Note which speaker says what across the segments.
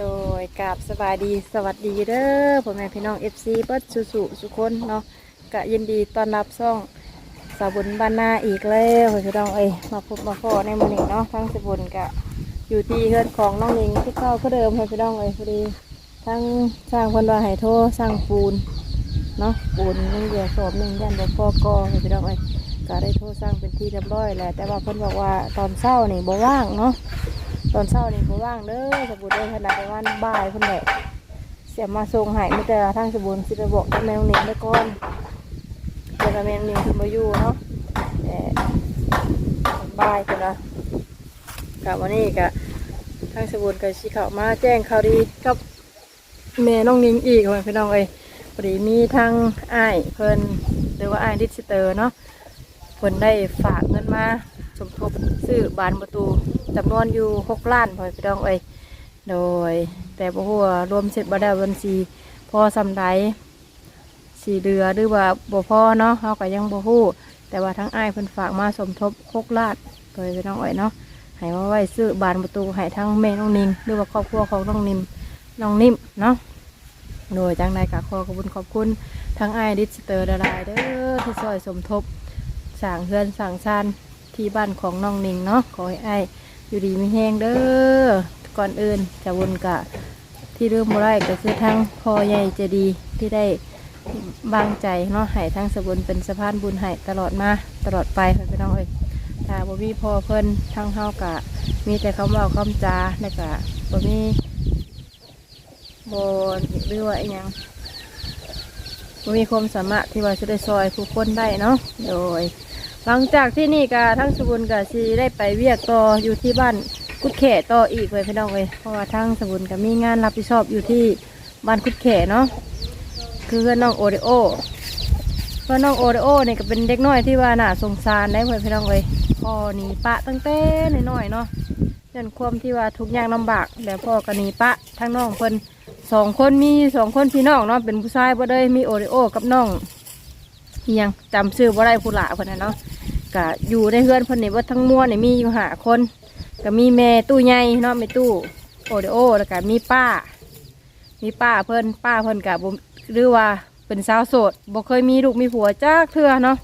Speaker 1: โดยกราบสบายดีสวัสดีเด้อพ่อแม่พี่น้อง FC เบิดสุสุสุคนเนาะกะยินดีต้อนรับซ่องสาบุญบ้านนาอีกแล้วพ่อพี่น้องเอ้ยมาพบมาพอในมื้อนี้เนาะทั้งสาบุญกะอยู่ที่เฮือนของน้องนิงที่เข้าก็เดิมพ่อพี่น้องเอ้ยพอดีทั้งสร้างคนว่าให้โทรสร้างปูนเนาะปูนนึงเดียวสอบหนึ่งยันบ่พอกอพ่อพี่น้องเอ้ยก็ได้โทรสร้างเป็นที่เรียบร้อยแล้วแต่ว่าเพิ่นบอกว่าตอนเช้านี่บ่ว่างเนาะ ตอนเช้านี่บ่ว่างเด้อสบู่เด้อขนาดประมาณบ่ายเพิ่นแหละเสียมาส่งให้มีแต่ทางสบู่สิไปบอกกับแม่น้องหนิงไว้ก่อนเดี๋ยวแม่น้องหนิงเพิ่นบ่อยู่เนาะแต่บ่ายเพิ่นนะกับวันนี้ก็ทางสบู่ก็สิเขามาแจ้งข่าวดีกับแม่น้องนิงอีกว่าพี่น้องเอ้ยพอดีมีทางอ้ายเพิ่นหรือว่าอ้ายดิจิเตอร์เนาะเพิ่นได้ฝากเงินมาสมทบซื้อบานประตู จำนวนอยู่หกล้านพอพี่น้องเอ้ยโดย แต่บ่ฮู้ว่ารวมเสร็จบ่ได้บัญชีพอสำใดสีเดือหรือว่าบ่พอเนาะเฮาก็ยังบ่ฮู้แต่ว่าทั้งอ้ายเพิ่นฝากมาสมทบหกล้านพอพี่น้องเอ้ยเนาะให้มาไว้ซื้อบานประตูให้ทั้งแม่น้องนิงหรือว่าครอบครัวของน้องนิมน้องนิ่มเนาะโดยจังใดก็ขอขอบคุณขอบคุณทั้งไอ้ดิจิเตอร์ดารายเด้อที่ช่วยสมทบสั่งเฮือนสั่งชานที่บ้านของน้องนิงเนาะขอให้ไอ้ อยู่ดีไมีแห้งเด้อก่อนอื่นจะวนกะที่เริ่มบ่ได้ก็คือทั้งพ่อใหญ่เจดีที่ได้บางใจเนาะให้ทั้งสบุญเป็นสะพานบุญให้ตลอดมาตลอดไปพี่น้องเอ้ยถ้าบ่มีพ่อเพิ่นทั้งเฮากะ มีแต่คำว่าคำจาแล้วก็บ่มีบ่หรือว่าอีหยังบ่มีความสามารถที่ว่าจะได้ซอยผู้คนได้เนาะโดย หลังจากที่นี่ก็ทั้งสบุญกับชีได้ไปเวียกต่ออยู่ที่บ้านกุดแข่ต่ออีกเลยพี่น้องเลยเพราะว่าทั้งสบุญก็มีงานรับผิดชอบอยู่ที่บ้านกุดแข่เนาะคือเพื่อนน้องโอเดโอเพื่อนน้องโอเดโอเนี่ยก็เป็นเด็กน้อยที่ว่าน่าสงสารได้เลยพี่น้องเลยพ่อหนีปะตั้งแต่น้อยๆเนาะเรื่องความที่ว่าทุกอย่างลำบากแล้วพ่อก็หนีปะทั้งน้องเพิ่นสองคนมีสองคนพี่น้องเนาะเป็นผู้ชายบ่ได้มีโอเดโอกับน้อง อิหยังจำชื่อบ่าได้ผู้หลาคนนั้นเนาะก็อยู่ในเฮือนเพิ่นนี่ว่าทั้งมวลนี่มีอยู่หาคนก็มีแม่ตู้ใหญ่เนาะแม่ตู้โอเดโอแล้วก็มีป้า มีป้าเพิ่นป้าเพิ่นกับหรือว่าเป็นสาวโสดบ่เคยมีลูกมีผัวจักเทื่อเนาะ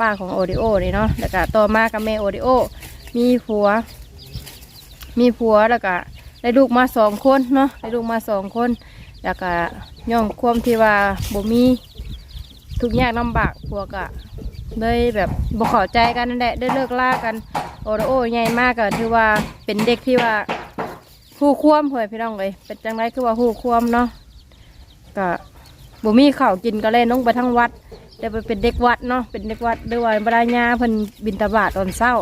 Speaker 1: ป้าของโอเดโอนี่เนาะแล้วก็ต่อมากับแม่โอเดโอมีผัว มีผัวแล้วก็ได้ลูกมาสองคนเนาะได้ลูกมาสองคน แล้วก็ย่องความที่ว่าบ่มี ทุกอย่างลำบากพวกอะเลยแบบบ่เข้าใจกันนั่นแหละได้เลิกล่ากัน โอโดโอใหญ่มากก็ถือว่าเป็นเด็กที่ว่าผู้ควมเผยพี่น้องเลยเป็นจังไรคือว่าผู้ควมเนาะก็บ่มีข้าวกินก็เลยน้องไปทั้งวัดแต่ไปเป็นเด็กวัดเนาะเป็นเด็กวัดด้วยว่าบรรญาเพิ่นบินตาบาตตอนเช้า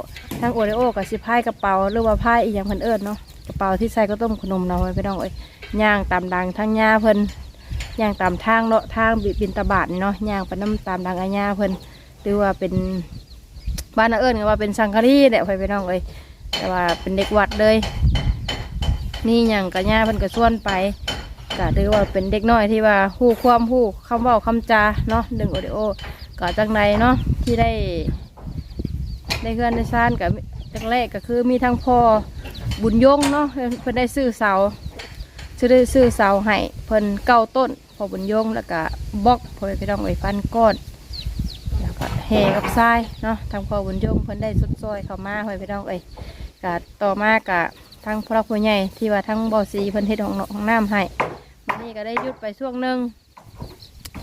Speaker 1: ทั้งโอเดโอกับสิพายกระเป๋าหรือว่าพายอีหยังเพิ่นเอิญเนาะกระเป๋าที่ใส่ก็ต้มขนมเนาะพี่น้องเอ้ยย่างตามดังทั้งยาเพิ่น ย่างตามทางเลาะทางบินตาบาดเนาะย่างไปน้ำตามดังอาญาเพิ่นหรือว่าเป็นบ้านนาเอิญก็ว่าเป็นสังฆรีแหละไปไปน้องเอ้ยแต่ว่าเป็นเด็กวัดเลยนี่อย่างกะญาเพิ่นก็ส่วนไปก็หรือว่าเป็นเด็กน้อยที่ว่าฮู้ความฮู้คำเว้าคำจาเนาะดึงโอเดโอก็จังใดเนาะที่ได้ได้เพื่อนในซ่านกับจังแรกก็คือมีทั้งพ่อบุญยงเนาะเพิ่นได้ซื้อเสา ซื้อได้ซื้อเสาให้เพิ่นเก้าต้น พอบุญยงแล้วก็บล็อกพอไปต้องไว้ฟันก้อนแล้วก็แห่กับทรายเนาะทางพอบุญยงเพิ่นได้สุดซอยเข้ามาพอไปต้องเอ้กะต่อมากะทางพระผู้ใหญ่ที่ว่าทั้งบ่อซีเพิ่นเฮ็ดของของน้ำให้วันนี้ก็ได้ยุดไปช่วงหนึง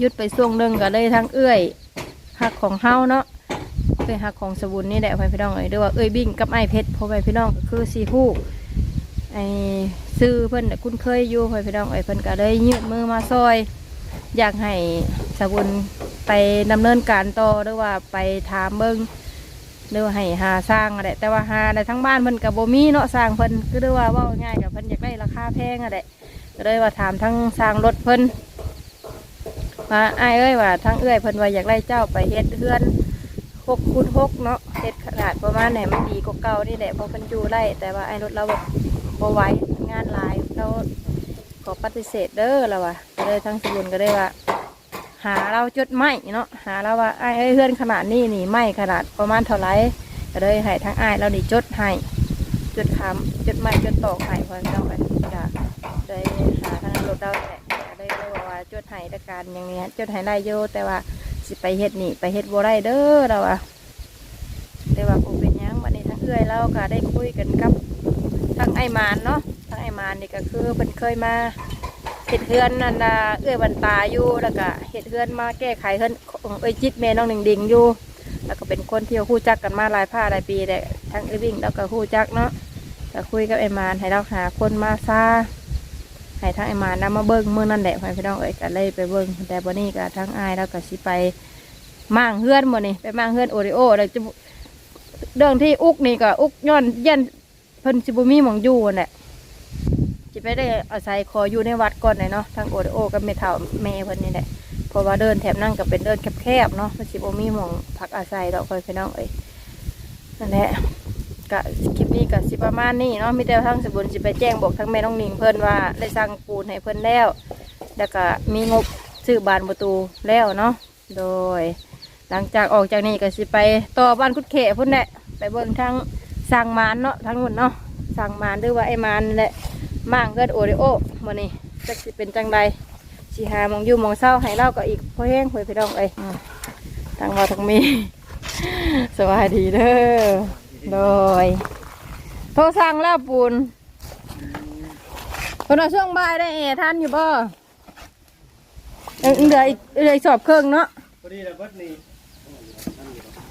Speaker 1: ยุดไปช่วงหนึงก็เลยทั้งเอื้อยหักของเฮาเนาะเอื้อยหักของสบุนนี่แหละพอไปต้องเอ้ยเรียว่าเอื้อยบิ้งกับไอ้เพชรพอไปพี่น้องก็คือสีผู้ ไอ้ซื้อเพิ่นน่คุ้นเคยอยู่เพิ่นพี่น้องไอ้เพิ่นก็เลยยืดมือมาซอย อยากให้สาบุญไปดำเนินการต่อหรือว่าไปถามเบิ่งหรือว่าให้หาสร้างอะไรแต่ว่าหาในทั้งบ้านเพิ่นกับโบมีเนาะสร้างเพิ่นก็เรียกว่าว่าง่ายกับเพิ่นอยากได้ราคาแพงอะไรก็เลยว่าถามทั้งสร้างรถเพิ่นว่าอ้เอ้ยว่าทั้งเอ้ยเพิ่นว่าอยากได้เจ้าไปเฮ็ดเฮือนหกคูณหกเนาะเฮ็ดขนาดประมาณไหนมันดีกว่าเก่านี่แหละเพราะเพิ่นอยู่ไร่แต่ว่าไอ้รถเราแบบ บไหว้งานหลายเราขอปฏิเสธเด้อเราวะก็เลยทั้งสบุนก็ได้ว่า หาเราจดไม้เนาะหาเราว่าไอ้เพื่อนขนาดนี้นี่ไม้ขนาดประมาณเท่าไรก็เลยให้ทั้งไอ้เรานี่จดให้จดคำจดไม้จดตอกให้พอเจ้าไปจ้ะได้หาทางรถเราแหละก็ได้เลยว่าจดให้ตะการอย่างนี้จดให้ได้อยู่แต่ว่าสิไปเฮ็ดนี่ไปเฮ็ดบ่ได้เด้อเราอะแต่ว่าคงเป็นยังวันนี้ทั้งเอื้อยเราก็ได้คุยกันกับ อ้มานเนาะทั้งไอ้มานนี่ก็คือเพิ่นเคยมาเฮ็ดเฮือนนั่นน่ะเอื้อยบันตาอยู่แล้วก็เฮ็ดเฮือนมาแก้ไขเฮือนของเอ้ยจิตแม่น้องหนึ่งดิงอยู่ แล้วก็เป็นคนที่คู่จักกันมาหลายผ้าหลายปีแหละทั้งไอ้วิ่งแล้วก็คู่จักเนาะก็คุยกับไอ้มานให้เราหาคนมาซาให้ทั้งไอ้มานนำมาเบิ้งเมื่อนั่นแหละพี่น้องเอ้ยก็เลยไปเบิ้งแต่วันนี้ก็ทั้งอายแล้วก็สิไปมั่งเฮือนหมดนี่ไปมั่งเฮือนโอริโอแล้วจะเรื่องที่อุกนี่ก็อุกย้อนยัน เพิ่นสิบุมีหมองอยู่นั่นแหละจะไปได้อาศัยขออยู่ในวัดก่อนเลยเนาะทั้งโอริโอกับเมทัลแม่เพิ่นนี่แหละเพราะว่าเดินแถบนั่งก็เป็นเดินแคบๆเนาะมันสิบมีหมองพักอาศัยดอกคอยพี่น้องเอ้ยนั่นแหละกะคลิปนี้ก็สิประมาณนี้เนาะมีแต่ทั้งสบุญสิไปแจ้งบอกทั้งแม่น้องนิงเพิ่นว่าได้สั่งปูนให้เพิ่นแล้วแล้วก็มีงบซื้อบานประตูแล้วเนาะโดย หลังจากออกจากนี้ก็สิไปต่อบ้านคุดเขพุ่นแหละไปเบิ่งทั้ง สั่งมานเนาะทั้งหมดเนาะสั่งมานหรือว่าไอ้มานนี่แหละมั่างเกิดโอริโอมื้อนี้จักสิเป็นจังใดสีหามองอยู่มองเศร้าให้เล่าก็อีกพอแห้งเพื่อพี่น้องเอ้ยอืมทางว่าทางมี สวัสดีเด้อโดยโทรสั่งแล้วปูนคนเอาช่วงบ่ายได้เอท่านอยู่บ่เอ้ยเหลืออีกเหลืออีกสอบเครื่องเนาะ
Speaker 2: พอดีแล้วเบิดนี่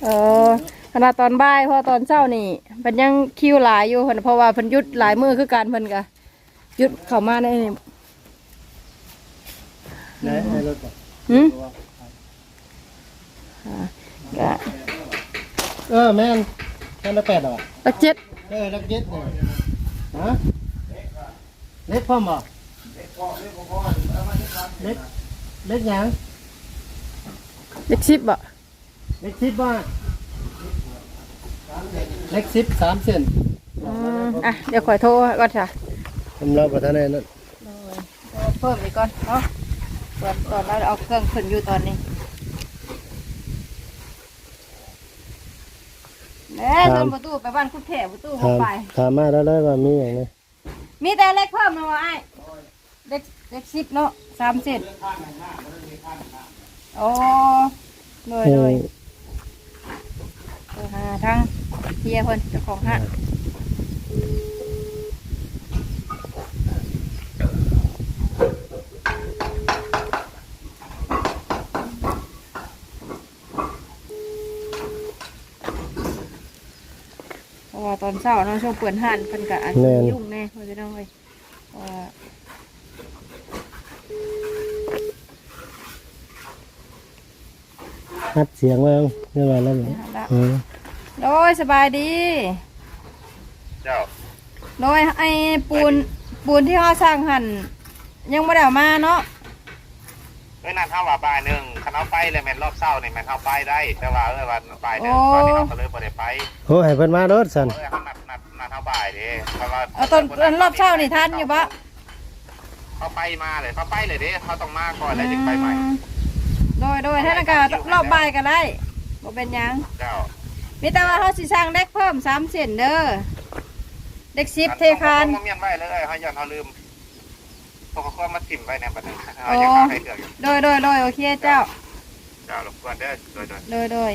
Speaker 1: เออ ขณะตอนบ่ายเพอตอนเช้านี่เพิ่นยังคิวหลายอยู่เพิ่นเพราะว่าเพิ่นหยุดหลายมือคือการเพิ่นกะหยุดเข้ามาในนี่
Speaker 2: ไหนในรถก่อน
Speaker 1: หืมอ่าก็
Speaker 2: เออแม่นแม่นละแปดเหรอ
Speaker 1: ลักเจ็ด
Speaker 2: เออลักเจ็ดเนี่ยฮะเล็กพ่อมบ่เล็กเล็กหยัง
Speaker 1: เล็กสิบบ่
Speaker 2: เล็กสิบบ้าท เล็กสิบสามเซน
Speaker 1: อืมอะเดี๋ยวขอโทรก่อนค่ะ
Speaker 2: ผมรับประทานในนั้น
Speaker 1: เพิ่มอีกก่อนเนาะเปิดตอนเราเอาเครื่องขึ้นอยู่ตอนนี้เน่ตอนประตูไปบ้านคุณแถประตูเข้า
Speaker 2: ถาม
Speaker 1: ไป
Speaker 2: ถามมาแล้วเลยว่ามีอย่างไร
Speaker 1: มีแต่เล็กเพิ่มนะวะไอ้เล็กเล็กสิบเนาะสามสิบโอ้เลย
Speaker 2: เอ
Speaker 1: เล
Speaker 2: อย
Speaker 1: เออหาทั้ง เฮียคนเจ้าของห้างเพราะว่าตอนเช้าเนาะช่วงเปิดห้านเพิ่นกะอาจจะยุ่งแน่เพราะฉะนั้นเลยเพราะว่า
Speaker 2: ฮัดเสียงไว้เอาเรื่องอะไรแล้วเนี่ยเออ
Speaker 1: โดยสบายดี
Speaker 3: เจ้า
Speaker 1: โดยไอ้ปูนปูนที่เขาสร้างหันยังไม่ได้เอามาเนาะ
Speaker 3: เอ้ยนั่นเท่าว่าบ่ายหนึ่งคันเอาไปเลยแม่นรอบเศร้านี่แม่นเอาไปได้ แต่ว่าเอ้ยวันบ่ายหนึ่งตอนนี้เขาก็เลยบ่ได้ไป
Speaker 2: โอ้ให้เพิ่นมารถสัน
Speaker 3: เอ้ยเขานัดนัดนัดเท่าบ่ายเด้เพราะว่า
Speaker 1: เอาตอนตอนรอบเช้านี่ทันอยู่ปะ
Speaker 3: เขาไปมาเลยเขาไปเลยเด้เขาต้องมาก่อนแล้วจึงไปใหม่
Speaker 1: อืมโดยโดยท่านอากาศรอบบ่ายก็ได้บ่เป็นหยัง
Speaker 3: เจ้า
Speaker 1: มีแต่ว่าเขาสิสร้างเด็กเพิ่มสามเซนเด้อเด็กสิบเทคาน
Speaker 3: เมียนไว้เลยเขายันเขาลืมเขาก็ควรมาถิ่มไว้ในบัดนี้เขายังเอาให้เถื่อนอยู่
Speaker 1: โดยโดยโดยโอเคเจ้า
Speaker 3: เจ้ารบกวนเด้อโดยโดย
Speaker 1: โดยโดย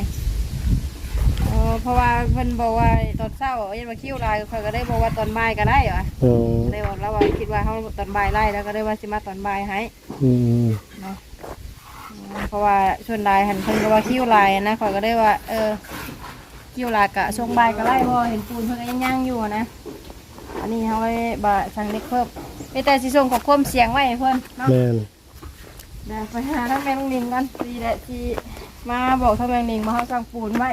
Speaker 1: เออเพราะว่าเพิ่นบอกว่าตอนเช้าเย็นมาคิวไลน์เขาก็ได้บอกว่าตอนบ่ายก็ได้เหรอ
Speaker 2: อืม
Speaker 1: เลยบอกแล้วว่าคิดว่าเขาตอนบ่ายไล่แล้วก็เลยว่าสิมาตอนบ่ายให้
Speaker 2: อืม
Speaker 1: เนาะอืมเพราะว่าชวนลายหันเพิ่นก็ว่าคิวลายนะข่อยก็ได้ว่า เออ คิวลายกะช่วงบ่ายก็ไล่เพอเห็นปูนเพิ่นก็ยังย่างอยู่นะ อันนี้เขาไว้บ่าสั่งเล็กเพิ่มมีแต่สิส่งของความเสียงไว้ให้เพิ่นเนาะ
Speaker 2: แม่น
Speaker 1: เดี๋ยวไปหาทั้งแมงลิงกันดีแหละที่มาบอกทั้งแมงลิงมาเขาสั่งปูนไว้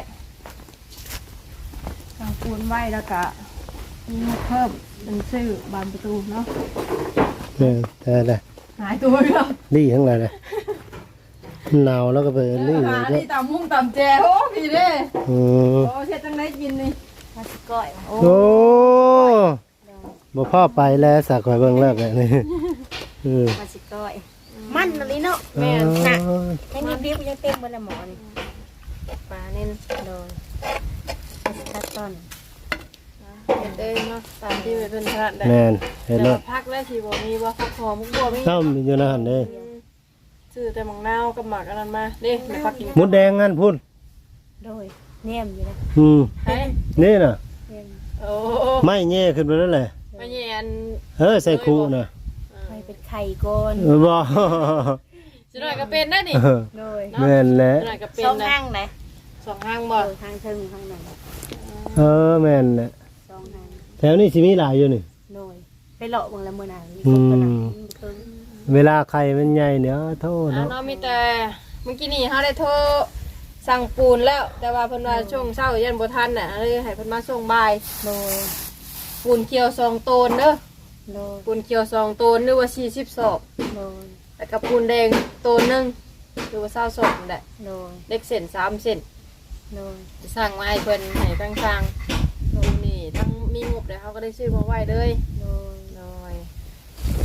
Speaker 1: สั่งปูนไว้แล้วก็มีเพิ่มเป็นชื่อบานประตูเนาะ
Speaker 2: แม่นแต่ละ
Speaker 1: หายตัวแล้ว
Speaker 2: ลี่ทั้งหลายเลย หนาวแล้วก็ไปลี่
Speaker 1: หา
Speaker 2: แล้วก็
Speaker 1: ที่ตำมุ้งตำแจโอ้พี่เด้
Speaker 2: อืม
Speaker 1: โอ้เช็ดจังได้กินนี่มาสิก้อยโอ้
Speaker 2: โอ้บ่พ่อไปแล้วสักข่อยเบิ่งเลิกเลยนี่เออ
Speaker 4: มาสิก้อย มันอะไรเนาะ
Speaker 2: แม่น
Speaker 4: น่ะยังมีเบี้ยยังเต็มบนละหมอนี่ปลาเน้นโดนมาสิตัดต้น
Speaker 1: เป็นเด้เนาะตามที่เพิ่นถนัดได้
Speaker 2: แม่นเห็น
Speaker 1: แต่
Speaker 2: ร
Speaker 1: ว่า
Speaker 2: ถ
Speaker 1: พักแล้วสิบ่มีว่าพักหอมมุกบัวมี
Speaker 2: ซ้ำอยู่ในหันเด้
Speaker 1: ซื้อแต่หมังนาวกับหมากอันนั้นมาเด้แม่พักกิน
Speaker 2: มดแดงงั้นพุ่น
Speaker 4: โดยแนมอยู่นะ
Speaker 2: อืม
Speaker 1: ให้
Speaker 2: นี่น่ะ
Speaker 4: แนม
Speaker 1: โอ้
Speaker 2: ไม่แย่ขึ้นไปแล้วแหละ
Speaker 1: ไม่แย่อัน
Speaker 2: เออใส่คูน่ะ
Speaker 4: ใครเป็นไข่ก่อน
Speaker 2: เออบ่
Speaker 1: สิหน่อยก็เป็นได้นี่
Speaker 2: เออ
Speaker 4: โดย
Speaker 2: แม่นแหละ
Speaker 1: สิหน่อยก็เป็น
Speaker 4: สอง
Speaker 1: นะ
Speaker 4: ห้างไหน
Speaker 1: สองห้าง
Speaker 4: เอ
Speaker 1: บ่
Speaker 4: อทางเชิงทางไหน
Speaker 2: เออแม่นแหละ
Speaker 4: สองห้าง
Speaker 2: แถวนี้สิมีหลายอยู่นี่
Speaker 4: โดยไปเลาะเมืองละเมื่อไหร่
Speaker 2: อืม
Speaker 4: คนนั้นเพิ่ง
Speaker 2: เวลาไข่มันใหญ่เนี่ยโทษ
Speaker 1: อ่า
Speaker 2: เนาะ
Speaker 1: เนาะมีแต่เมื่อกี้นี่เฮาได้โทรสั่งปูนแล้ว แต่ว่าเพิ่นว่าช่วงเช้ายันบ่ทันน่ะเลยให้เพิ่นมาส่งบ่าย
Speaker 4: โดย
Speaker 1: ปูนเคียวซองโตนเด้อ
Speaker 4: โดย
Speaker 1: ปูนเคียวซองโตนหรือว่า40ศอก
Speaker 4: โดย
Speaker 1: แล้วก็ปูนแดงโตนหนึงหรือว่า20ศอกนั่นแหละ
Speaker 4: โดย
Speaker 1: เล็กเส้น3เส้น
Speaker 4: โดย
Speaker 1: จะสั่งมาให้เพิ่นให้ตั้งสร้างตรงนี้ทั้งมีงบเดี๋ยวเขาก็ได้ซื้อมาไว้เลย
Speaker 4: โดย
Speaker 1: น้อย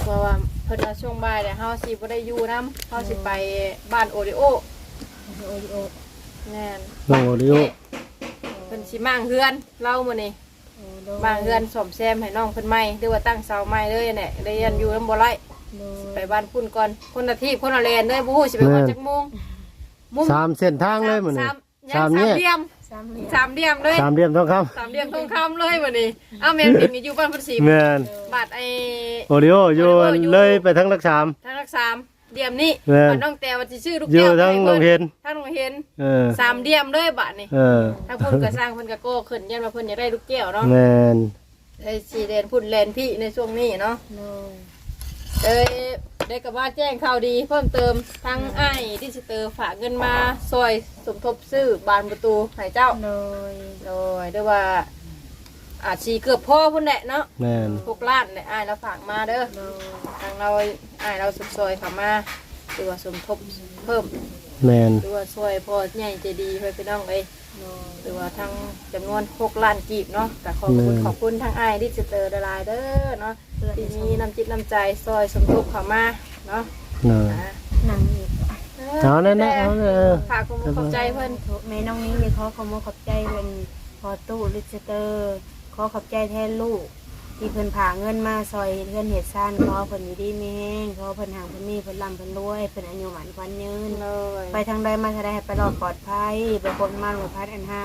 Speaker 1: เพราะว่าเพิ่นว่าช่วงบ่ายเดี๋ยวเฮาสิบ่ได้อยู่นํเฮาสิไปบ้านโอริโอ
Speaker 4: โอริโอ
Speaker 1: แน่น
Speaker 2: โอ้ดิโอ
Speaker 1: เพิ่นสิมั่งเฮือนเล่ามื้อนี้
Speaker 4: โอ้โดย
Speaker 1: มั่งเฮือนซ่อมแซมให้น้องเพิ่นใหม่หรือว่าตั้งเสาใหม่เลยเนี่ยได้ยันอยู่นำบ่ไร
Speaker 4: โดย
Speaker 1: ไปบ้านพุ่นก่อนคนละที่คนละแลนเด้อบ่ฮู้สิไปฮอดจักโมงมุม
Speaker 2: สามเส้นทางเลยมื้อนี้
Speaker 1: สาม
Speaker 2: สาม
Speaker 1: สาม
Speaker 2: เนี่ย
Speaker 1: เหลี่ยม
Speaker 4: สามเหลี่ยม
Speaker 1: สามเหลี่ยมเลย
Speaker 2: สามเหลี่ยมทองค
Speaker 1: สามเหลี่ยมทองคำเลยมื้อนี้อ้าวแม่นเป็นอยู่บ้านเพิ่นสีำ
Speaker 2: แม่น
Speaker 1: บาทไอ้
Speaker 2: โอริโออยู่ เลยไปทั้งรักสาม
Speaker 1: ทางรักสามเดียมนี่
Speaker 2: แม่น
Speaker 1: บาทน้องแต่ว่าสิชื่อลูก
Speaker 2: อ
Speaker 1: แก้
Speaker 2: ยู่
Speaker 1: ว
Speaker 2: ทั้ง
Speaker 1: ให้
Speaker 2: โรงเรียน
Speaker 1: ทั้งโรงเห็น
Speaker 2: เออ
Speaker 1: สามเดียมเลยบาทนี่
Speaker 2: เออ
Speaker 1: ถ้าเพุ่นก็สร้างเพิ่นก็โก้ขึ้นยันว่าเพิ่นอยากได้ลูกแก้วเนาะ
Speaker 2: แม่น
Speaker 1: ไอ้สีแดนพุ่นแลนพี่ในช่วงนี้เนาะ
Speaker 4: โดย
Speaker 1: เอ้ยได้กับว่าแจ้งข่าวดีเพิ่มเติมทั้งไอ้ายดิจิเตอร์ฝากเงินมาซอยสมทบซื้อบานประตูให้เจ้า
Speaker 4: โดย
Speaker 1: โดยด้วยว่า อาจสีเกือบพ่อพุ่นแหละเนาะ
Speaker 2: แม่น
Speaker 1: พวกล้านเนี่ยอ้ายเราฝากมาเด้อ
Speaker 4: โดย
Speaker 1: ทางเราอ้ายเราสุดซอยเขามาหรือว่าสมทบเพิ่ม
Speaker 2: แม่น
Speaker 1: หรือว่าช่วยพ่อใหญ่ใจดีเพื่อนพี่น้องเลย
Speaker 4: โดย
Speaker 1: หรือว่าทั้งจำนวนหกล้านกีบเนาะแต่ขอบคุณขอบคุณทางอ้ายดิจิเตอร์ดลายเด้อเนาะ
Speaker 4: เพื่อน
Speaker 1: ที่
Speaker 4: ใน
Speaker 1: มีน้ำจิตน้ำใจซอยสมทบเขามาเนาะ
Speaker 2: เนาะ
Speaker 1: นะ
Speaker 4: หนังอีก
Speaker 2: เอานั่นนะเอาเออ
Speaker 1: ฝากความขอบใจเพื่อน
Speaker 4: แม่น้องนิ้งนี่ขอขอมขอบใจเป็นพอตู้ลิสเตอร์ขอขอบใจแทนลูก ที่เพิ่นผ่าเงินมาซอยเพื่อนเหตุซ่านขอเพิ่นอยู่ดีมีแห้งขอเพิ่นห่างเพิ่นมีเพิ่นลำเพิ่นรวยเพิ่นอายุหมันควันยืน
Speaker 1: เลย
Speaker 4: ไปทางใดมาทางใดให้ไปรอดปลอดภัยไปคนมาหลวงพัดอันห้า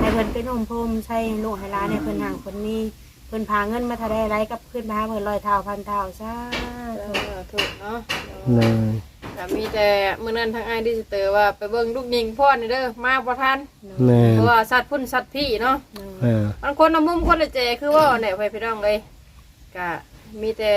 Speaker 4: ให้เพิ่นเป็นอมพรมใช่ลูกให้ร้านให้เพิ่นห่างเพิ่นมีเพิ่นพาเงินมาทางใดไรกับขึ้นพาเพิ่นลอยเท้าพันเท้าซา
Speaker 1: เอ
Speaker 4: ธุ
Speaker 1: อถูกเนาะ
Speaker 2: แม่น
Speaker 1: แต่มีแต่เมื่อนั้นทางอ้ายดิจิเตอร์ว่าไปเบิ่งลูกนิงพ่อนี่เด้อมาบ่ทัน
Speaker 2: แม่น
Speaker 1: เพราะว่าสัตว์พุ่นสัตว์พี่เนาะ
Speaker 2: เออ
Speaker 1: มันคนละมุมคนละเจคือว่าเนี่ยไปพี่น้องเลยก็มีแต่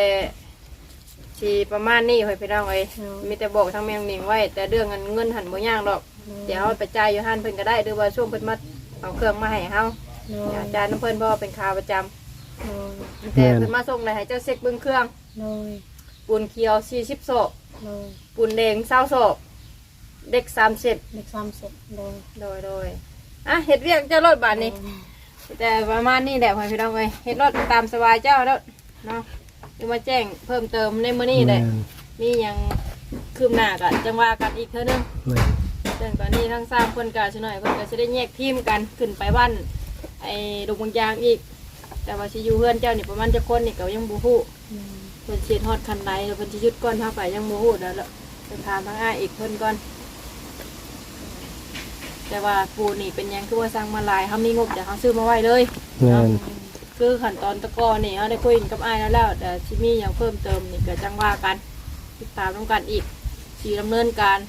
Speaker 1: ชีประมาณนี้ไปพี่น้องเลยมีแต่บอกทางแมงนิงไว้ แต่เรื่องเงินเงินหันบ่ย่างดอก เดี๋ยวเอาไปจ่ายอยู่หันเพิ่นก็ได้หรือว่าช่วงเพิ่นมาเอาเครื่องมาให้เฮา
Speaker 4: โด
Speaker 1: เดี๋ย
Speaker 4: ยว
Speaker 1: อาจารย์น้ำเพิ่นเพราะว่าเป็นข่าวประจำ
Speaker 4: โดย
Speaker 1: มีแต่เพิ่นมาส่งเลยให้เจ้าเซ็กเบิ่งเครื่อง
Speaker 4: โดย
Speaker 1: ปูนเขียว40โศก
Speaker 4: โดย
Speaker 1: ปูนแดง20โศกเด็ก30
Speaker 4: เด็กซ้ำเสร็จโดย
Speaker 1: โดยโดยอะเฮ็ดเวียกเจ้ารถบาดนี้ แต่ประมาณนี้แหละพ่อพี่น้องเอ้ยเฮ็ดรถตามสบายเจ้าแล้วเนาะยังมาแจ้งเพิ่มเติมในมื้อนี้แหละมีหยังคืบหน้ากันจังว่ากันอีกเท่านึง
Speaker 2: แม่น
Speaker 1: เรื่องตอนนี้ทั้งสร้างคนกาชหน่อยเพิ่นก็จะได้แยกทีมกันขึ้นไปบ้านไอ้ดงบางยางอีก แต่ว่าสิอยู่เฮือนเจ้านี่ประมาณจะคนนี่ก็ยังบ่ฮู้เพิ่นสิฮอดคันใดแล้วเพิ่นสิหยุดก่อนเฮาไปยังบ่ฮู้เดี๋ยวละไปถามทางอ้ายอีกเพิ่นก่อน แต่ว่าปูนี่เป็นหยังคือว่าสร้างมาหลายเฮามีงบเดี๋ยวเฮาซื้อมาไว้เลย
Speaker 2: แม่น
Speaker 1: คือขั้นตอนตะกอนี่เขาได้คุยกันกับอ้ายแล้วแล้วแต่ที่มีอย่างเพิ่มเติมนี่ก็จังว่ากันติดตามต้องกันอีกสีดำเนินการ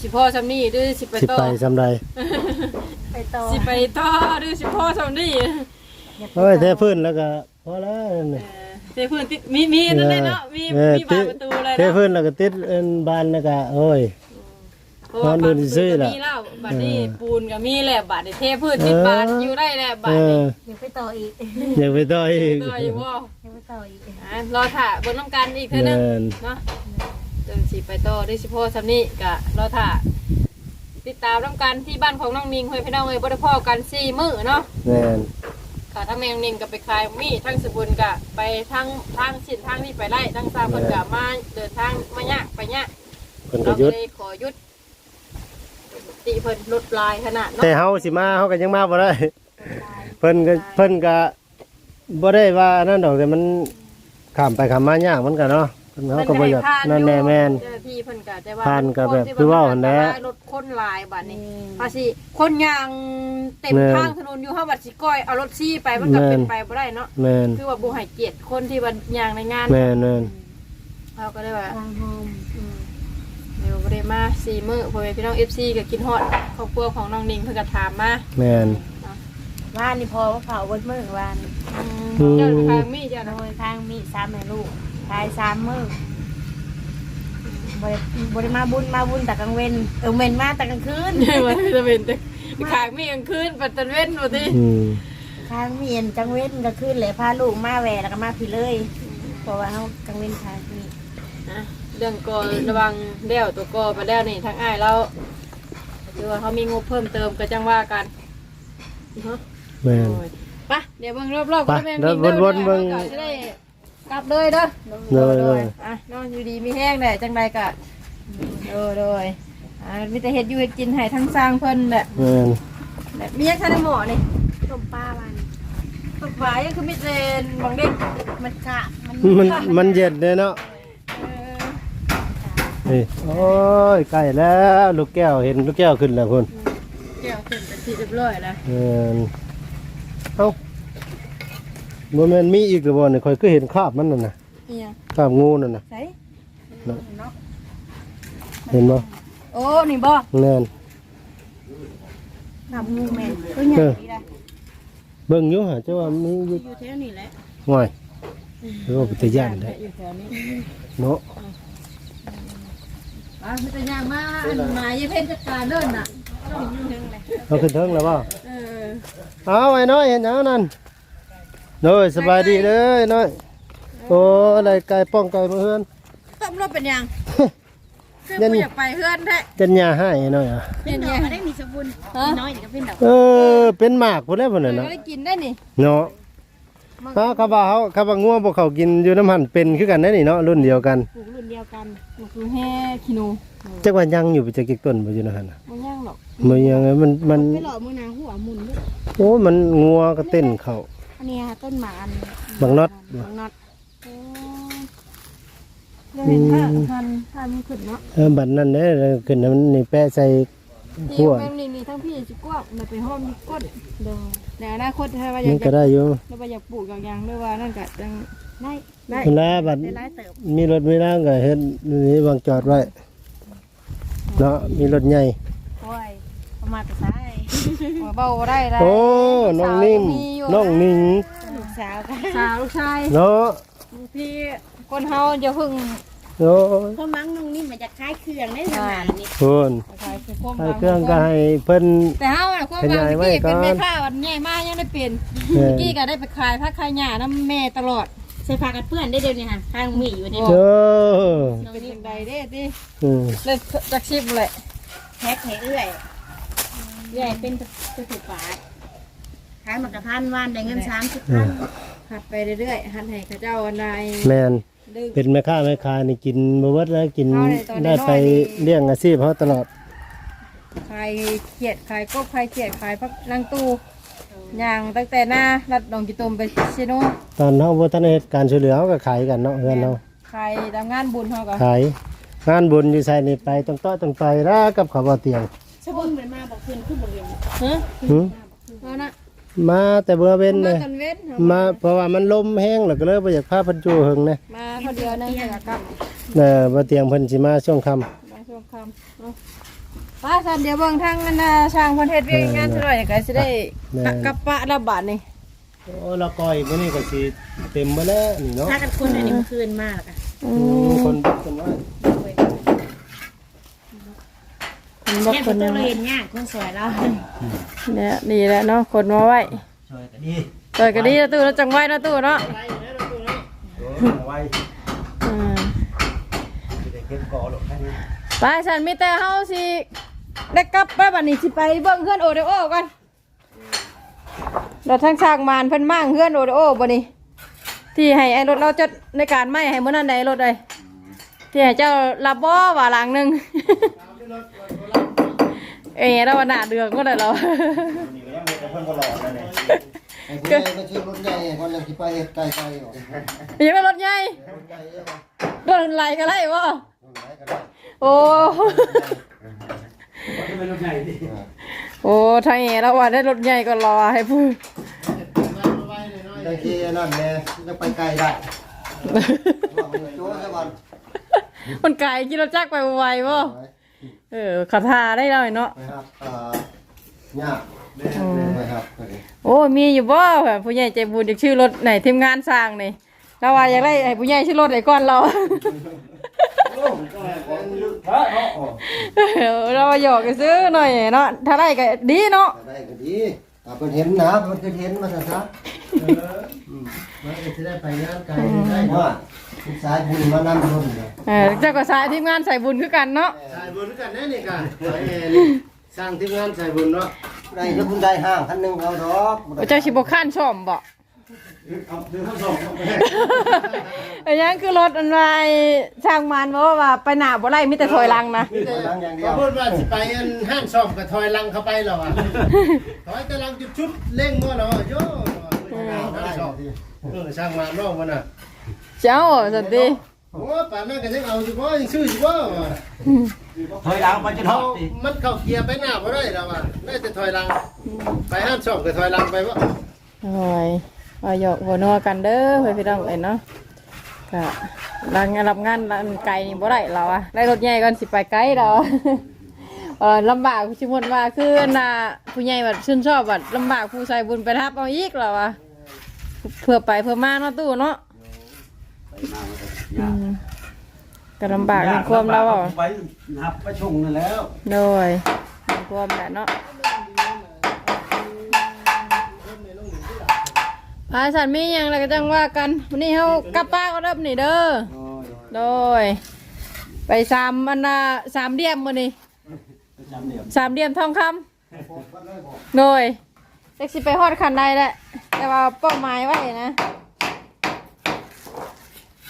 Speaker 1: สิพ่อซำนี่หรือสิไป
Speaker 2: สิ
Speaker 1: ต่อ
Speaker 2: ไปซำใด
Speaker 4: ไปต่อ
Speaker 1: สิไปต่อหรือสิพ่อซำนี่
Speaker 2: โอ้ยแท้พื้นแล้วก็พอแล้วนั่น
Speaker 1: เอ
Speaker 2: น่ะ
Speaker 1: อเทพื้นติดมีมีนั่นเลยเนาะมี
Speaker 2: เออ
Speaker 1: มีบานประตูเลย
Speaker 2: เท
Speaker 1: เนาะ
Speaker 2: พื้นแล้วก็ติดเอิ้นบานแล้วก็โอ้ย
Speaker 1: เพราะว่า
Speaker 2: นอนดู
Speaker 1: บาน
Speaker 2: ดิ
Speaker 1: ประ
Speaker 2: ซื่
Speaker 1: ตู
Speaker 2: อ
Speaker 1: ก็
Speaker 2: ล่ะ
Speaker 1: มีแล้วบานนี้
Speaker 2: เออ
Speaker 1: ปูนก็มีแหละบานนี้เทพื้นติดบานอยู่ได้แหละบา
Speaker 2: เอน
Speaker 1: นี้
Speaker 2: อ
Speaker 4: เดี๋ยวไปต่ออีก
Speaker 2: อยากไปต่ออีก
Speaker 1: ตัวอยู่บ่
Speaker 4: เดี๋ยวไปต่ออีก
Speaker 1: อะรอถ่าเบนต้องการอีกเท่านึง
Speaker 2: แม่น
Speaker 1: เนาะจนสีไปต่อได้สิพ่อซำนี่กะรอถ่าติดตามน้ำกันที่บ้านของน้องนิงเฮ้ยพี่น้องเอ้ยบ่ได้พ่อกันสี่มื้อเนาะ
Speaker 2: แม่น
Speaker 1: กะทั้งแมงนิงก็ไปขายมีทั้งสบุญกะไปทั้งทางสินทางนี่ไปไล่ทั้งสามคนกะมาเดินทางมายากไปยาก
Speaker 2: เพิ่นก็
Speaker 1: เรา
Speaker 2: หยุด
Speaker 1: เลยขอหยุด ติเพิ่นลดลายขนาดเนาะ
Speaker 2: แต่เฮาสิมาเฮาก็ยังมาบ่ได้ เพิ่นก็เพิ่นก็บ่ได้ว่านั่นดอกแต่มันข้ามไปข้ามมายากมันก็เนาะเฮาก็บ่อยากนั่นแน่แม่น
Speaker 1: เจ้าหน้าที่เพิ่นก็จะว่า
Speaker 2: ผ่านก็แบบคือว่าหั่นแหละ
Speaker 1: รถคนหลายบัดนี้ภาษีคนยางเต็ม
Speaker 2: แม่น
Speaker 1: ทางถนนอยู่เฮาบัดสิก้อยเอารถซี่ไปมันก็
Speaker 2: แม่น
Speaker 1: เป็นไปบ่ได้เนาะ
Speaker 2: แม่น
Speaker 1: คือว่าบ่ให้เกียรติคนที่ว่ายางในงาน
Speaker 2: แม่นแม่น
Speaker 1: เราก็ได้ว่า
Speaker 4: ทางโฮม
Speaker 1: อืม เดี๋ยวบ่ได้มาสี่มื้อพ่อแม่พี่น้อง FC ก็กินฮอดครอบครัวของน้องนิงเพิ่นก็ถามมา
Speaker 2: แม่น
Speaker 4: ว่านนี่พอว่าเขาบนมือวาน
Speaker 1: อืม
Speaker 2: อืม
Speaker 1: เจ้าทางมีเจ้า
Speaker 4: โด
Speaker 1: นะ
Speaker 4: ยทางมีสามแม่ลูกทายสามมือบริบริมาบุญมาบุญแต่กลางเว้นเออเว้นมาแต่กลางคืน
Speaker 1: มันจะเป็นแต่ขางมีกลางคืนปัตตะเว้นบ่ติ
Speaker 2: อืม
Speaker 4: ทางเมียนกลางเว้นกลางคืนเลยพาลูกมาแหวแล้วก็มาพี่เลยเพราะว่าเขากลางเว้นทางนี่
Speaker 1: นะเรื่องกอระวังเดี่ยวตัวกอไปแล้วนี่ทั้งอ้ายแล้วคือว่าเขามีงบเพิ่มเติมก็จังว่ากันเนาะ
Speaker 2: แม่น
Speaker 1: โอ้ยไปเดี๋ยวเบิ่งรอบๆ
Speaker 2: ไป
Speaker 1: แม่
Speaker 2: เดิน
Speaker 1: มี
Speaker 2: วนๆเบิ่ง
Speaker 1: ก็จะได้กลับเลยเด้อ
Speaker 2: เลยเลย
Speaker 1: อะนอนอยู่ดีมีแห้งแหละจังใดกะโดยโดยอ่ามีแต่เฮ็ดอยู่เฮ็ดกินให้ทั้งสร้างเพิ่นแหละ
Speaker 2: แม่น
Speaker 1: แบบมียังทันได้หมอนี่
Speaker 4: ต้มปลาวัน
Speaker 1: ตกหวายยังคือมีเจนบางเด็ก
Speaker 4: มันกะมัน
Speaker 2: มันมันเย็นเด้เนาะ
Speaker 1: เออ
Speaker 2: นี่โอ้ยใกล้แล้วลูกแก้วเห็นลูกแก้วขึ้นแล้วคุณ
Speaker 1: เกี่ยวขึ้นเป็นที่เรียบร้อยแล้ว
Speaker 2: แม่นเอ้าบ่แม่นมีอีกหรือบ่เนี่ยข่อยก็เห็นคราบมันนั่นน่ะ
Speaker 1: เนี่ย
Speaker 2: คราบงูนั่นน่ะ
Speaker 1: ใส่
Speaker 2: เห็นบ่
Speaker 1: โอ้นี่บ่
Speaker 2: แน่น
Speaker 4: น้ำงูแม่นตัวใหญ่ดีนะ
Speaker 2: เบิ่งอยู่หาเจ้าว่ามีอยู่
Speaker 4: อยู่แถวนี้แหละ
Speaker 2: ห่วยเออเป็นตาย่านได้
Speaker 1: อยู่แถวนี้
Speaker 2: เนาะ
Speaker 1: อะมีแต่ย่างมาอันมาเยี่เพชรจัดการเดินน่ะต้องอยู่เทิงเลย
Speaker 2: เอาขึ้นเทิงแล้วบ่
Speaker 1: เออ
Speaker 2: เอาไอ้น้อยเห็นหยังนั่นโน้ยสบายดีเด้อน้อยโอ้อะไรไก่ป้องไก่มาเฮือน
Speaker 1: ต้มรถเป็นยัง คือ
Speaker 2: ยัน
Speaker 1: บ่อยากไปเฮือนแท้
Speaker 2: จันยาให้น้อยอะ
Speaker 4: เป็นดอกก็ได้มีสบุนน้อยนี่ก็เป็นดอก
Speaker 2: เออเป็นหมากพุ่นแล้วพุ่นน่ะ
Speaker 1: ก็
Speaker 2: เนาะ
Speaker 1: ได้กินได้นี่
Speaker 2: เนาะฮะเขาว่าเขาเขาว่าง่วงบ่เขากินอยู่น้ำหันเป็นคือกันได้นี่เนาะรุ่นเดียวกัน
Speaker 4: ปลูกรุ่น เดียวกัน
Speaker 1: มันคือแห่ขี้หนู
Speaker 2: จักว่ายังอยู่ไปจักกี่ต้นบ่อยู่นั่นน่ะ
Speaker 1: มันย่างหรอก
Speaker 2: มันยังไงมันมัน
Speaker 4: ไปหล่อมือนางหัวหมุนด้วย
Speaker 2: โอ้มันงัวก็เต้นเข้า
Speaker 4: อันนี้ต้นหมาอัน
Speaker 2: บังน็อต
Speaker 4: บางน็อต
Speaker 1: โอ้เดี๋ยวเห็นท่าทันท่ามันขึ้นเนาะ
Speaker 2: เออบัดนั้นเด้อขึ้นให้มันนี่แปะใส่
Speaker 1: ที่
Speaker 2: ขั้ว
Speaker 1: แม่งนี่นี่ทั้งพี่สิกว้างมันไปห้อมที่ก้นเด้อในอนาคตถ้าว่าอ
Speaker 2: มั
Speaker 1: ยานก
Speaker 2: ก็ได้อยู่
Speaker 1: ถ้าว่าอยากปลูกอย่างๆด้วยว่านั่นก็จัง
Speaker 4: ได้
Speaker 1: ได้
Speaker 2: เวลาบัด
Speaker 4: ได้หลายเติบ
Speaker 2: มีรถมีร่างก็เฮ็ดนี่วางจอดไว้เนาะมีรถใหญ่
Speaker 4: โอ้ยเอามาแต่ซ้าย
Speaker 1: หัวเบาบ่ได้แล้ว
Speaker 2: โอ้น้องนิ่มน้องนิ่ง
Speaker 4: ลูกสาวกัน
Speaker 1: สาวลูกชาย
Speaker 2: เนาะ
Speaker 1: พี่คนเฮาอย่าเพึ่ง
Speaker 2: โอ้
Speaker 4: เพราะมั้งน้องนี่มันจะคล้ายเครื่องได้ขนาดนี้
Speaker 2: คุณ
Speaker 1: ขายคือความ
Speaker 2: ให้เครื่องก็ให้เพิ่น
Speaker 1: แต่เฮาน่ะความ
Speaker 2: ขยายไว้
Speaker 1: ที่เป็น
Speaker 2: ก่อน
Speaker 1: แม่ค้าวันใหญ่มากยังได้เปลี่ยน
Speaker 2: เออ
Speaker 1: เมื่อกี้ก็ได้ไปขายผ้าขายหญ้าน้ำแม่ตลอด
Speaker 4: ใส่ผ้ากันเปื้อนได้เดี๋ยวนี้ค่ะทางมีอยู่นี่
Speaker 2: เออ
Speaker 1: เป็นจังใดเด้ติ
Speaker 2: อืม
Speaker 1: เลยจักชิบเลย
Speaker 4: แพ็คให้เอื้อยเอื้อยเป็นตัวถูกปาดขายหมากกระพันวานได้เงินสามสิบพัน
Speaker 1: หัดไปเรื่อยๆหัดให้เขาเจ้าอันใด
Speaker 2: แม่น
Speaker 1: ดึง
Speaker 2: เป็นแม่ค้าแม่ค้านี่กินบ่เบิดแล้วกิน
Speaker 1: เอาเลยตอนน้อยๆ
Speaker 2: ได้ไปเลี้ยงอาชีพเฮาตลอด
Speaker 1: ขายเขียดขายกบขายเขียดขายพักลังตู้ ย่างตั้งแต่หน้ารัดดองกิตมไปชิโน
Speaker 2: ตอนเฮาบ่ทันได้เฮ็ดการช่วยเหลือเฮาก็ขายกันเนาะเฮือนเนาะ
Speaker 1: ขายทำงานบุญเขาก็
Speaker 2: ขายงานบุญอยู่ไสนี่ไปต้องต้อต้องไปแล้วกับเขาบ่เตียง
Speaker 4: สบุนเหมือนมาบอกคืนขึ้นบริเวณ
Speaker 1: ฮะ
Speaker 2: หึ
Speaker 1: เอานะ
Speaker 2: มาแต่เบื่อเว้น
Speaker 1: มา
Speaker 2: เลย
Speaker 1: ตอนเว้นเอา
Speaker 2: มาเพราะว่ามันลมแห้งแล้วก็เลยบ่อยากพาเพิ่นจูเฮิงนะ
Speaker 1: มาคนเดียวนั่งแต่กลับ
Speaker 2: เน่บ่เตียงเพิ่นสิมาช่วงค่ำ
Speaker 1: มาช่วงค่ำเอา ป้าสันเดี๋ยวเบิ่งทางอันน่ะช่างคนเฮ็ดเวียกงานซะหน่อยก็สิได้กะกลับปะระบาดนี่
Speaker 2: โอ้ละก้อยมื้อนี้ก็สิเต็มบ่แล้วนี่เนาะ
Speaker 4: ถ้ากันคนอันนี้มันคืนมากอะ
Speaker 2: อืมคนเบิดกันว่า
Speaker 1: คนบ่
Speaker 4: แค่
Speaker 1: ค
Speaker 4: คน
Speaker 1: น
Speaker 4: ต้
Speaker 1: นึ
Speaker 4: อง
Speaker 1: ง
Speaker 4: เรียนยากคนสวยแล้ว
Speaker 1: เนี่ยดีแล้วเนาะคนมาไว้
Speaker 2: ช่วยกันดี
Speaker 1: เปิดก็ดีนะตู้แล้วจังไว้นะตู้เนาะ
Speaker 2: ไว้
Speaker 1: อืม
Speaker 2: สิได้เก็บกอหรอกท่าน
Speaker 1: ไปฉันมีแต่เฮาสิ ได้กลับไปบัดนี้สิไปเบิ่งเฮือนโอเดโอก่อนเราทั้งช่างมานเพิ่นมั่งเฮือนโอเดโอบ่นี่ที่ให้ไอ้รถเราจดในการไม่ให้มื้อนั้นใดรถใดที่ให้เจ้ารับบ่ว่าหลังหนึงเอ้ยเราว่าหน้าเดืองก็ได้เรา
Speaker 2: นี่ก็ยังมีแต่เพิ่นบ่หลอกนั่นแหละไอ้ผู้ใหญ่ก็ชื่อรถใหญ่คนยังสิไปเฮ็ดไกลๆออก
Speaker 1: ยังไม่รถใหญ่
Speaker 2: รถใหญ่เด้อบ่
Speaker 1: โดนไหลก็ไล่วะ
Speaker 2: รถไหนก็ได้
Speaker 1: โอ้
Speaker 5: จะเป็นรถใหญ่ดิ
Speaker 1: โอ้ทางเอแล้วว่าได้รถใหญ่ก็รอให้พูด
Speaker 2: บางทีนั่นแหละจะไปไกลได้ว่ามันโจ้ซะวัน
Speaker 1: มันไกลกินรถจักรไปไวๆวะเออขาทาได้แล้วเนาะ
Speaker 2: ไปครับเอ่อยากไปครับไปดิ
Speaker 1: โอ้มีอยู่บ่แบบผู้ใหญ่ใจบุญอยากชื่อรถไหนทีมงานสร้างนี่เราว่าอยากได้ให้ผู้ใหญ่ชื่อรถไหนก่อนเรา เราว่าหยอกกันซื้อหน่อยเนาะถ้าได้ก็ดีเนาะ
Speaker 2: ได้ก็ดีถ้าเพิ่นเห็นนะเพิ่นเคยเห็นมาซะซะเอออืมมันก็สิได้ไปงานไกลได้ว่าลูกสายบุญมานำรุ่นเนี่ย
Speaker 1: เออเจ้าก็สายทีมงานใส่บุญคือกันเนาะ
Speaker 2: สายบุญกันแน่นี่กันสายแอร์นี่สร้างทีมงานสายบุญเนาะได้จะคุณได้ห้างคันหนึงเอาดอกบ่ได้
Speaker 1: เจ้าชิบข้านชอมบ่
Speaker 5: เอาเดินเข้าสอง
Speaker 1: ไอ้ยังคือรถอันไรช่างมันบอกว่าไปหน้าบ่ไล่มีแต่ถอยหลังนะ
Speaker 2: มีแต่หลังอย่างเดีย
Speaker 6: ก็
Speaker 2: ว
Speaker 6: พูดว่าสิไปอันห้างซ่อมกับถอยลังเข้าไปแล้วอะถอยแต่ลังจุดชุดเล่งมั่วแล้วอะโย่ห้างซ่อมเออช่างมาน้องมันน่ะ
Speaker 1: เจ้าสันติ
Speaker 6: โอ้ป่านนั้นก็ยังเอาอยู่บ่ยังซื้ออยู่บ่
Speaker 5: ถอยหลังไปจะท
Speaker 6: เขา
Speaker 5: อดดิ
Speaker 6: มันเข้าเกียร์ไปหน้าบ่ได้แล้วอะได้แต่ถอยลัง ไปห้างซ่อมกับถอยลังไปบ่
Speaker 1: โอ้ย ว่าหยอกหัวนัวกันเด้อเพื่อนพี่น้องเอ้ยเนาะก็รับงานรับงานร้านไก่นี่บ่ได้เราอะได้รถใหญ่ก่อนสิไปไกลเราเออลำบากชิมนว่าคืออันน่ะผู้ใหญ่แบบชื่นชอบแบบลำบากผู้ใส่บุญไปทับเอาอีกเราอะเพื่อไปเพื่อมาเนาะตู้เนาะ
Speaker 5: ไปมามันก็
Speaker 1: อื
Speaker 5: ยาก
Speaker 1: มก็ลำบากในความเราอะ
Speaker 5: ไปนับไปชงนั่นแล้ว
Speaker 1: โดยในความแหละเนาะ อาสันมีอย่างไรก็จังว่ากันวันนี้เขากลับป้านก็เริ่มนี่เด้อโดย ไปสามอันน่ะสามเดียมมื้อนี้
Speaker 5: ประจำเดียว
Speaker 1: สามเดียมทองคำโดยเล็กสิไปฮอดคันใดแหละ แต่ว่าเป้าหมายไว้นะ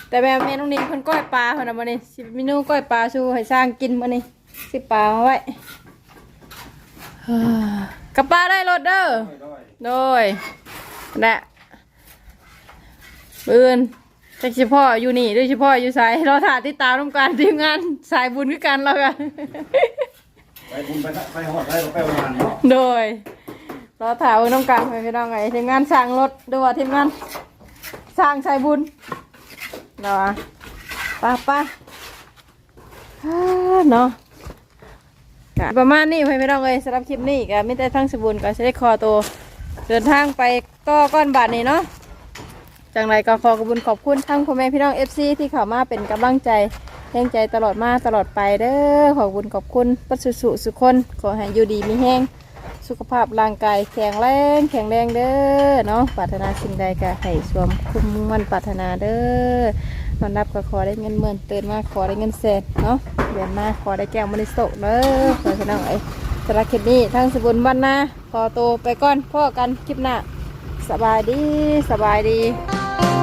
Speaker 1: แต่แบบเมนูนี้เพิ่นก้อยปลาเพิ่นเอามานี่สิเมนูก้อยปลาชูให้สร้างกินมานี่สิปลามาไว้ฮ่ากลับปลาได้รถเด้อ โดยแหละ ปืนจักเฉพาะอยู่นี่โดยเฉพาะอยู่สายเราถ่ายติดตามต้องการทีมงานสายบุญคือกันแล้วกัน
Speaker 5: ไปคุณไปไปหอดไปไปประมาณ
Speaker 1: โดยเราถ่ายต้องการไปพี่น้องไงทีมงานสร้างรถดูว่าทีมงานสร้างสายบุญเนาะไป้าป้าเนาะก็ประมาณนี้พี่น้องเลยสำหรับคลิปนี้ก็ไม่ได้ทั้งสบุญก็จะได้คอตัวเดินทางไปก็ก้อนบาทนี้เนาะ จังไรก็ขอขอบคุณขอบคุณทั้งพ่อแม่พี่น้องเอฟซีที่เข้ามาเป็นกำลังใจแรงใจตลอดมาตลอดไปเด้อขอบคุณขอบคุณปัสสุสุสุคนขอให้อยู่ดีมีแห้งสุขภาพร่างกายแข็งแรงแข็งแรงเด้อเนาะปรารถนาสิ่งใดก็ให้สวมคุ้มมันปรารถนาเด้อนอนรับก็ขอได้เงินหมื่นตื่นมาขอได้เงินแสนเนาะเรียนมาขอได้แก้วมณิโสเด้อขอพี่น้องไอ้สารบคดีทั้งสบุญบ้านนาขอตัวไปก่อนพ่อกันคลิปหน้าสบายดีสบายดี 啊！